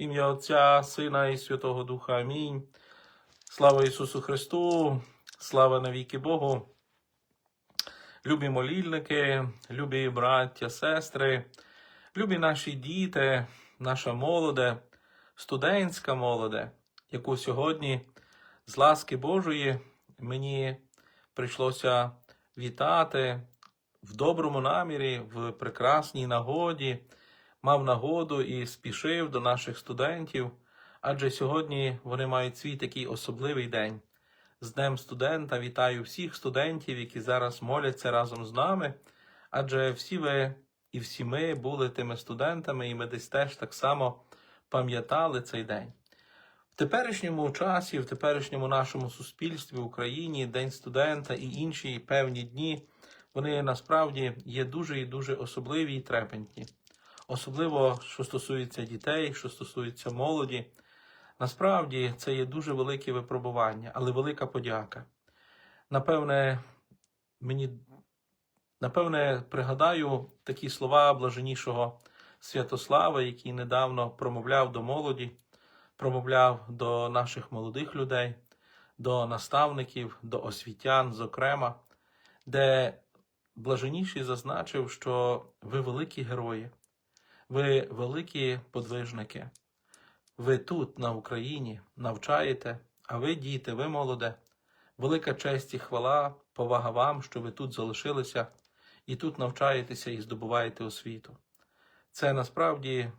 Ім'я Отця, Сина і Святого Духа. Амінь. Слава Ісусу Христу, слава навіки Богу. Любі молільники, любі браття, сестри, любі наші діти, наша молоде, студентська молоде, яку сьогодні з ласки Божої мені прийшлося вітати в доброму намірі, в прекрасній нагоді, мав нагоду і спішив до наших студентів, адже сьогодні вони мають свій такий особливий день. З Днем студента вітаю всіх студентів, які зараз моляться разом з нами, адже всі ви і всі ми були тими студентами, і ми десь теж так само пам'ятали цей день. В теперішньому часі, в теперішньому нашому суспільстві в Україні День студента і інші певні дні, вони насправді є дуже і дуже особливі і трепетні. Особливо, що стосується дітей, що стосується молоді. Насправді це є дуже велике випробування, але велика подяка. Напевне, мені напевне пригадаю такі слова блаженнішого Святослава, який недавно промовляв до молоді, промовляв до наших молодих людей, до наставників, до освітян, зокрема, де блаженніший зазначив, що ви великі герої, ви великі подвижники. Ви тут, на Україні, навчаєте, а ви, діти, ви молоде. Велика честь і хвала, повага вам, що ви тут залишилися і тут навчаєтеся і здобуваєте освіту. Це насправді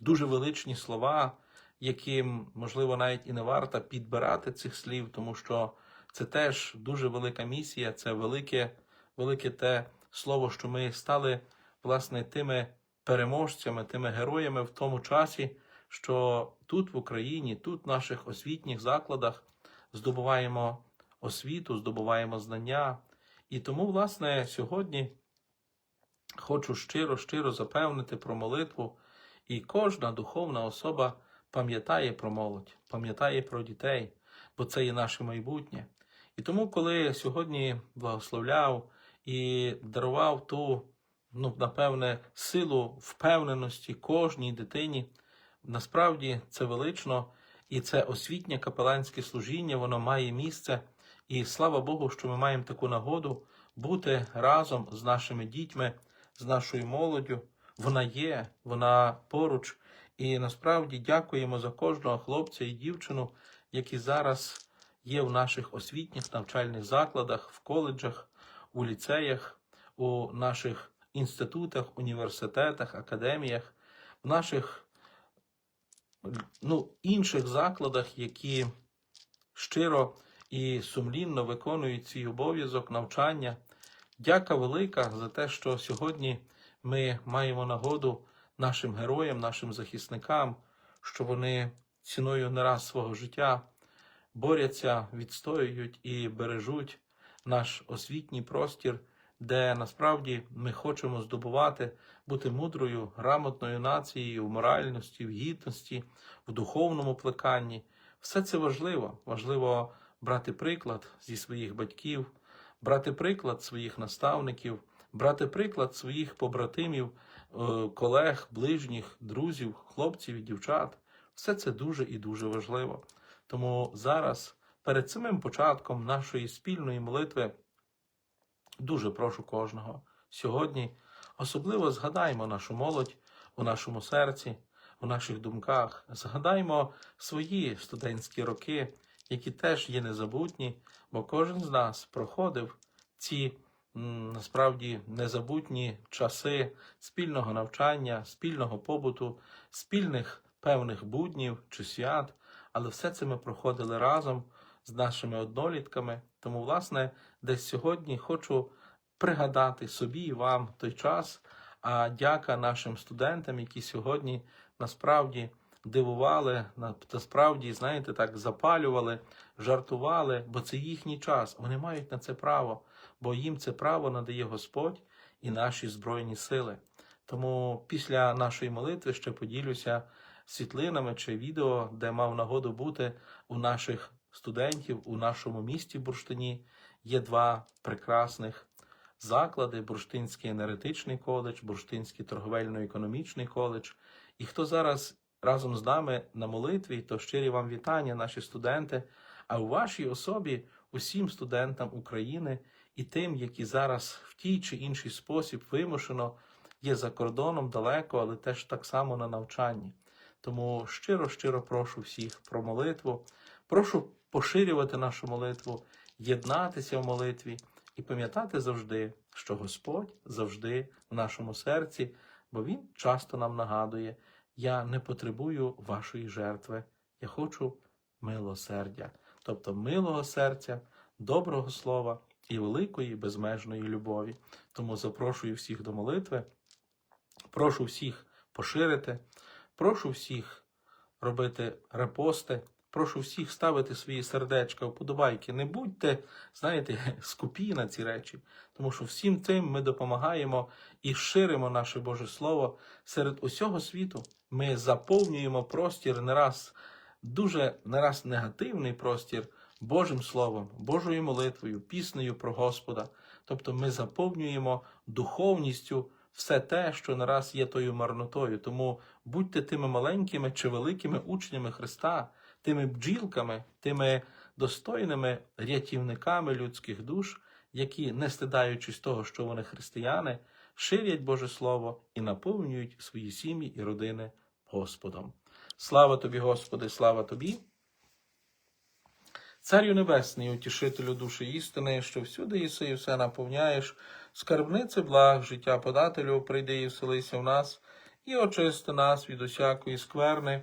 дуже величні слова, яким, можливо, навіть і не варто підбирати цих слів, тому що це теж дуже велика місія, це велике, велике те слово, що ми стали власне тими переможцями, тими героями в тому часі що тут в Україні, тут в наших освітніх закладах здобуваємо освіту, здобуваємо знання. І тому, власне, сьогодні хочу щиро, щиро запевнити про молитву, і кожна духовна особа пам'ятає про молодь, пам'ятає про дітей, бо це є наше майбутнє. І тому, коли сьогодні благословляв і дарував ту, ну, напевне, силу впевненості кожній дитині. Насправді це велично і це освітнє капеланське служіння, воно має місце. І слава Богу, що ми маємо таку нагоду бути разом з нашими дітьми, з нашою молоддю. Вона є, вона поруч. І насправді дякуємо за кожного хлопця і дівчину, які зараз є в наших освітніх навчальних закладах, в коледжах, у ліцеях, у наших інститутах, університетах, академіях, в наших ну, інших закладах, які щиро і сумлінно виконують свій обов'язок навчання. Дяка велика за те, що сьогодні ми маємо нагоду нашим героям, нашим захисникам, що вони ціною не раз свого життя борються, відстоюють і бережуть наш освітній простір, де насправді ми хочемо здобувати, бути мудрою, грамотною нацією в моральності, в гідності, в духовному плеканні. Все це важливо. Важливо брати приклад зі своїх батьків, брати приклад своїх наставників, брати приклад своїх побратимів, е, колег, ближніх, друзів, хлопців і дівчат. Все це дуже і дуже важливо. Тому зараз, перед самим початком нашої спільної молитви, дуже прошу кожного сьогодні особливо згадаймо нашу молодь у нашому серці, у наших думках. Згадаймо свої студентські роки, які теж є незабутні, бо кожен з нас проходив ці насправді незабутні часи спільного навчання, спільного побуту, спільних певних буднів чи свят, але все це ми проходили разом з нашими однолітками. Тому, власне, десь сьогодні хочу пригадати собі і вам той час. А дяка нашим студентам, які сьогодні насправді дивували, насправді, знаєте, так запалювали, жартували, бо це їхній час. Вони мають на це право, бо їм це право надає Господь і наші Збройні сили. Тому після нашої молитви ще поділюся світлинами чи відео, де мав нагоду бути у наших студентів у нашому місті Бурштині. Є два прекрасних заклади: Бурштинський енергетичний коледж, Бурштинський торговельно-економічний коледж. І хто зараз разом з нами на молитві, то щирі вам вітання, наші студенти. А у вашій особі усім студентам України і тим, які зараз в тій чи інший спосіб вимушено є за кордоном далеко, але теж так само на навчанні. Тому щиро, щиро прошу всіх про молитву. Прошу поширювати нашу молитву, єднатися в молитві і пам'ятати завжди, що Господь завжди в нашому серці, бо Він часто нам нагадує: я не потребую вашої жертви, я хочу милосердя, тобто милого серця, доброго слова і великої безмежної любові. Тому запрошую всіх до молитви, прошу всіх поширити, прошу всіх робити репости. Прошу всіх ставити свої сердечка, вподобайки. Не будьте, знаєте, скупі на ці речі, тому що всім тим ми допомагаємо і ширимо наше Боже Слово серед усього світу. Ми заповнюємо простір не раз, дуже не раз негативний простір Божим Словом, Божою молитвою, піснею про Господа. Тобто ми заповнюємо духовністю все те, що нараз є тою марнотою. Тому будьте тими маленькими чи великими учнями Христа тими бджілками, тими достойними рятівниками людських душ, які, не стидаючись того, що вони християни, ширять Боже Слово і наповнюють свої сім'ї і родини Господом. Слава тобі, Господи, слава тобі! Царю Небесний, утішителю душі істини, що всюди єси і все наповняєш, скарбнице благ, життя подателю, прийди і вселися в нас, і очисти нас від усякої скверни,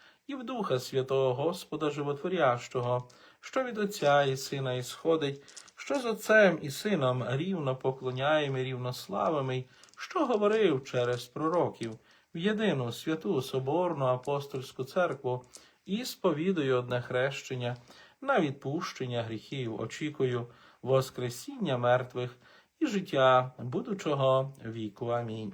і в Духа Святого Господа Животворящого, що від Отця і Сина ісходить, що з Отцем і Сином рівно поклоняємо і рівно славимо, що говорив через пророків в єдину святу Соборну апостольську церкву і сповідую одне хрещення на відпущення гріхів, очікую Воскресіння мертвих і життя будучого віку. Амінь.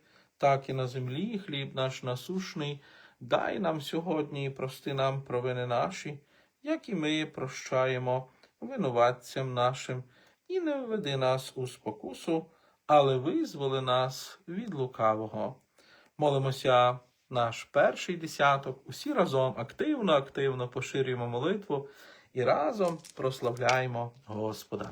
так і на землі хліб наш насушний, дай нам сьогодні і прости нам провини наші, як і ми прощаємо винуватцям нашим, і не введи нас у спокусу, але визволи нас від лукавого. Молимося наш перший десяток, усі разом активно, активно поширюємо молитву і разом прославляємо Господа.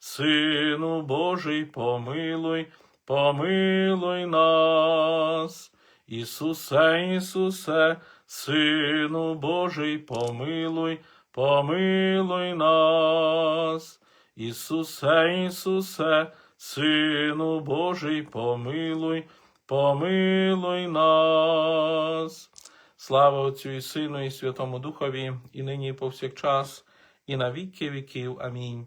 Сину Божий, помилуй, помилуй нас. Ісусе, Ісусе, Сину Божий, помилуй, помилуй нас. Ісусе, Ісусе, Сину Божий, помилуй, помилуй нас. Слава Отцю і Сину, і Святому Духові, і нині, і повсякчас, і на віки віків. Амінь.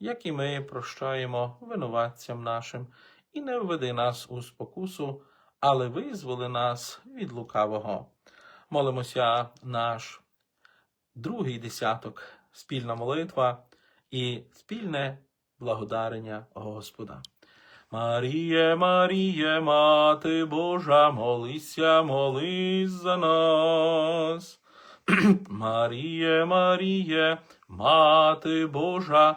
як і ми прощаємо винуватцям нашим, і не введи нас у спокусу, але визволи нас від лукавого. Молимося наш другий десяток, спільна молитва і спільне благодарення Господа. Маріє, Маріє, Мати Божа, молися, молись за нас. Маріє, Маріє, Мати Божа,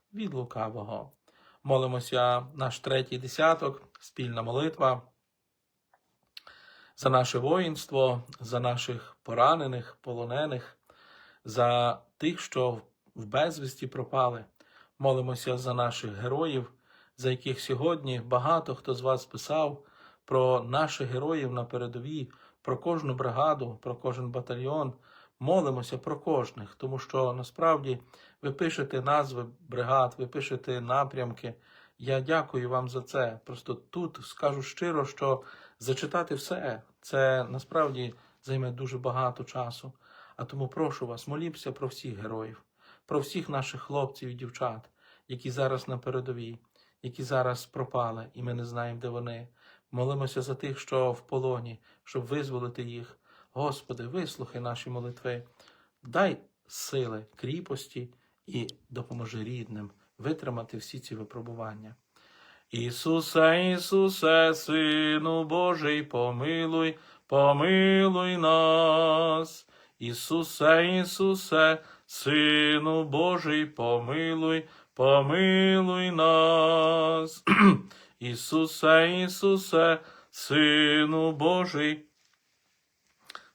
від лукавого. Молимося наш третій десяток, спільна молитва за наше воїнство, за наших поранених, полонених, за тих, що в безвісті пропали. Молимося за наших героїв, за яких сьогодні багато хто з вас писав про наших героїв на передовій, про кожну бригаду, про кожен батальйон. Молимося про кожних, тому що насправді ви пишете назви бригад, ви пишете напрямки. Я дякую вам за це. Просто тут скажу щиро, що зачитати все це насправді займе дуже багато часу. А тому прошу вас, молімося про всіх героїв, про всіх наших хлопців і дівчат, які зараз на передовій, які зараз пропали, і ми не знаємо, де вони. Молимося за тих, що в полоні, щоб визволити їх. Господи, вислухай наші молитви, дай сили, кріпості і допоможи рідним витримати всі ці випробування. Ісусе, Ісусе, Сину Божий, помилуй, помилуй нас. Ісусе, Ісусе, Сину Божий, помилуй, помилуй нас. Ісусе, Ісусе, Сину Божий,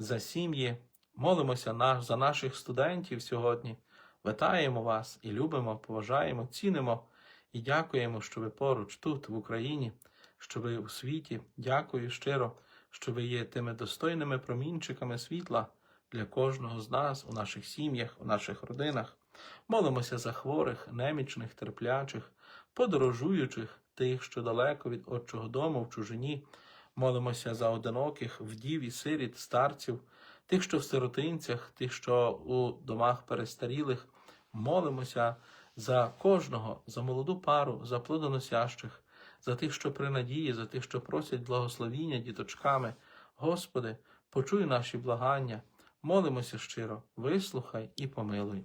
за сім'ї. Молимося за наших студентів сьогодні. Вітаємо вас і любимо, поважаємо, цінимо і дякуємо, що ви поруч тут, в Україні, що ви у світі. Дякую щиро, що ви є тими достойними промінчиками світла для кожного з нас у наших сім'ях, у наших родинах. Молимося за хворих, немічних, терплячих, подорожуючих, тих, що далеко від отчого дому в чужині. Молимося за одиноких, вдів і сиріт, старців, тих, що в сиротинцях, тих, що у домах перестарілих. Молимося за кожного, за молоду пару, за плодоносящих, за тих, що при надії, за тих, що просять благословіння діточками. Господи, почуй наші благання, молимося щиро, вислухай і помилуй.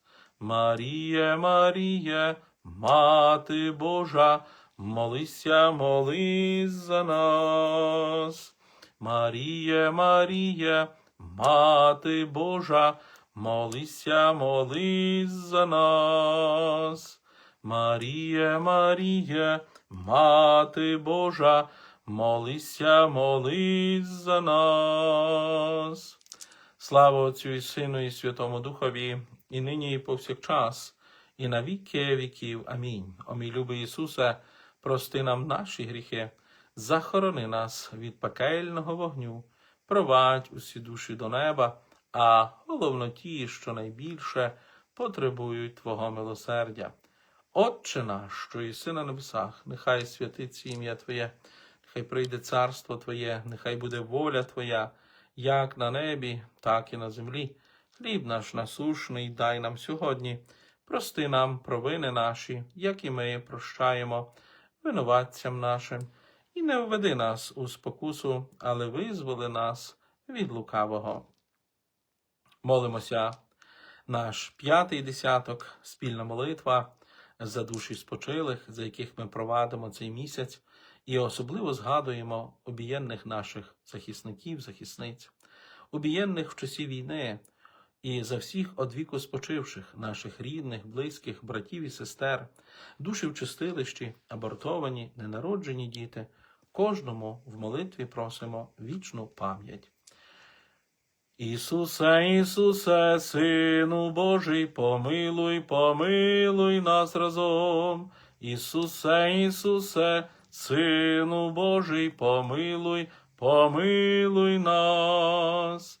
Маріє, Маріє, Мати Божа, молися, молись за нас. Маріє, Маріє, Мати Божа, молися, молись за нас. Маріє, Маріє, Мати Божа, молися, молись за нас. Слава Отцю і Сину, і Святому Духові, і нині, і повсякчас, і на віки віків. Амінь. О мій любий Ісусе, прости нам наші гріхи, захорони нас від пекельного вогню, провадь усі душі до неба, а головно ті, що найбільше потребують Твого милосердя. Отче наш, що єси на небесах, нехай святиться ім'я Твоє, нехай прийде царство Твоє, нехай буде воля Твоя, як на небі, так і на землі. Хліб наш насушний дай нам сьогодні. Прости нам провини наші, як і ми прощаємо винуватцям нашим, і не введи нас у спокусу, але визволи нас від лукавого. Молимося. Наш п'ятий десяток, спільна молитва за душі спочилих, за яких ми провадимо цей місяць, і особливо згадуємо обієнних наших захисників, захисниць, обієнних в часі війни, і за всіх одвіку спочивших, наших рідних, близьких, братів і сестер, душі в чистилищі, абортовані, ненароджені діти, кожному в молитві просимо вічну пам'ять. Ісусе, Ісусе, Сину Божий, помилуй, помилуй нас разом. Ісусе, Ісусе, Сину Божий, помилуй, помилуй нас.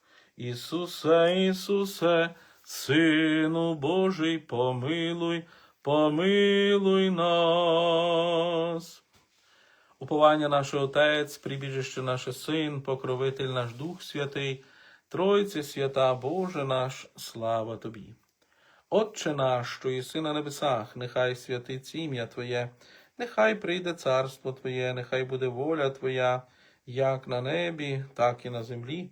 Ісусе, Ісусе, Сину Божий, помилуй, помилуй нас. Уповання наше Отець, прибіжище наше Син, покровитель наш Дух Святий, Тройце свята Боже наш, слава Тобі. Отче наш, що єси на небесах, нехай святиться ім'я Твоє, нехай прийде царство Твоє, нехай буде воля Твоя, як на небі, так і на землі.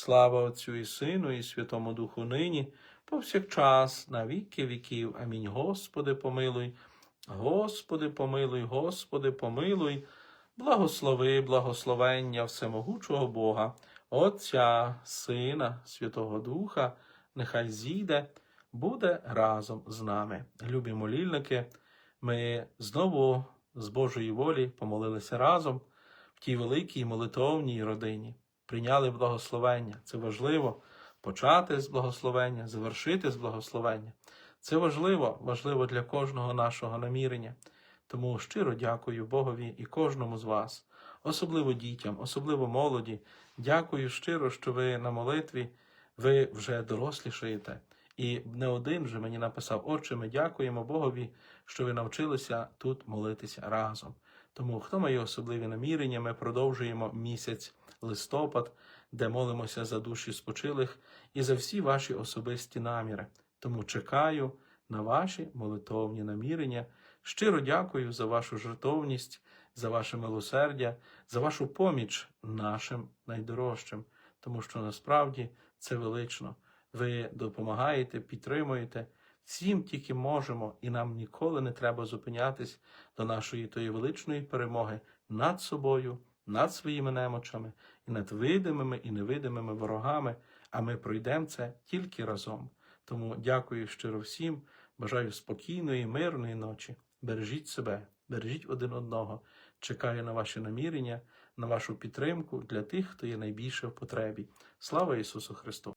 слава Отцю і Сину, і Святому Духу нині, повсякчас, на віки віків. Амінь. Господи, помилуй, Господи, помилуй, Господи, помилуй, благослови, благословення всемогучого Бога, Отця, Сина, Святого Духа, нехай зійде, буде разом з нами. Любі молільники, ми знову з Божої волі помолилися разом в тій великій молитовній родині, прийняли благословення. Це важливо почати з благословення, завершити з благословення. Це важливо, важливо для кожного нашого намірення. Тому щиро дякую Богові і кожному з вас, особливо дітям, особливо молоді. Дякую щиро, що ви на молитві, ви вже дорослішаєте. І не один вже мені написав, Отче, ми дякуємо Богові, що ви навчилися тут молитися разом. Тому, хто має особливі намірення, ми продовжуємо місяць листопад, де молимося за душі спочилих і за всі ваші особисті наміри. Тому чекаю на ваші молитовні намірення. Щиро дякую за вашу жертовність, за ваше милосердя, за вашу поміч нашим найдорожчим, тому що насправді це велично. Ви допомагаєте, підтримуєте, Всім тільки можемо, і нам ніколи не треба зупинятись до нашої тої величної перемоги над собою, над своїми немочами і над видимими і невидимими ворогами. А ми пройдемо це тільки разом. Тому дякую щиро всім. Бажаю спокійної, мирної ночі. Бережіть себе, бережіть один одного. Чекаю на ваші намірення, на вашу підтримку для тих, хто є найбільше в потребі. Слава Ісусу Христу!